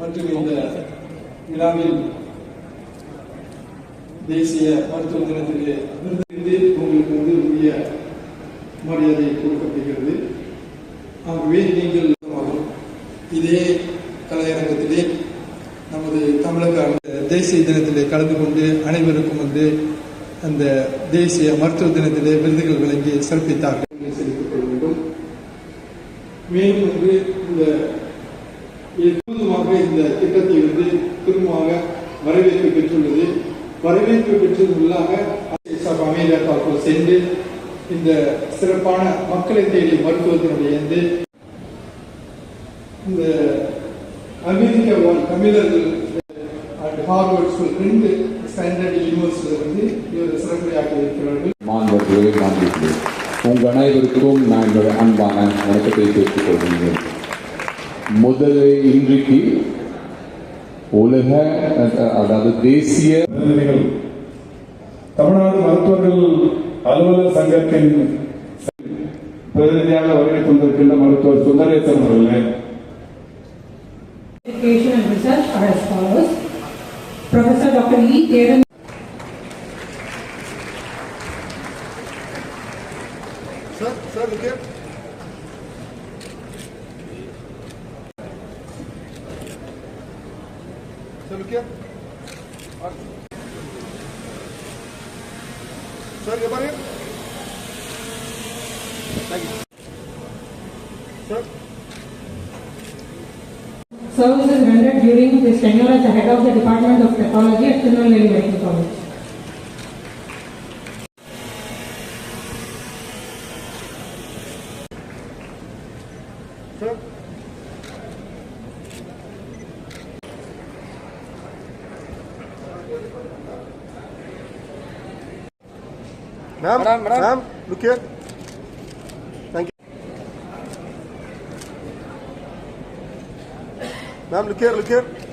மற்றும் இந்த விழாவில் தேசிய மருத்துவ தினத்திற்கு விருது உங்களுக்கு வந்து உரிய மரியாதை கொடுக்கப்படுகிறது ஆகவே நீங்கள் ஆகும். இதே கலையரங்கத்திலே நமது தமிழக தேசிய தினத்திலே கலந்து கொண்டு அனைவருக்கும் வந்து அந்த தேசிய மருத்துவ தினத்திலே விருதுகள் வழங்கி சிறப்பித்தார்கள் செலுத்திக் கொள்ள வேண்டும் மேலும் வந்து இந்த எப்போதுமாக இந்த திட்டத்தை வந்து திரும்பமாக வரவேற்பு பெற்றுள்ளது. வரவேற்பு பெற்றதுள்ளாக சப் அமீரியா சென்று இந்த சிறப்பான மக்களை தேடி மருத்துவத்தினுடைய இந்த அமெரிக்க வாழ் தமிழர்கள் அண்ட் ஹார்வர்ட் ஸ்கூல் ரெண்டு ஸ்டாண்டர்ட் யூனிவர்சிட்டியில் வந்து இவர் சிறப்புரையாற்றி இருக்கிறார்கள். உங்கள் அனைவருக்கும் நான் என்னுடைய அன்பான வணக்கத்தை தெரிவித்துக் கொள்கிறேன் முதலில் இன்றைக்கு உலக அதாவது தேசிய பிரதிநிதிகள் தமிழ்நாடு மருத்துவர்கள் அலுவலர் சங்கத்தின் பிரதிநிதியாக வருகை தந்திருக்கின்ற மருத்துவர் சுந்தரேசன் அவர்களே Education and research are as follows. Professor Dr. E. Theran Sir, sir, look here. Here. Sir, come on here. Thank you. Sir. services rendered during his tenure as the head of the Department of Pathology at Tirunelveli Medical College. Sir. Ma'am, ma'am, look here. Thank you. Ma'am, look here, look here.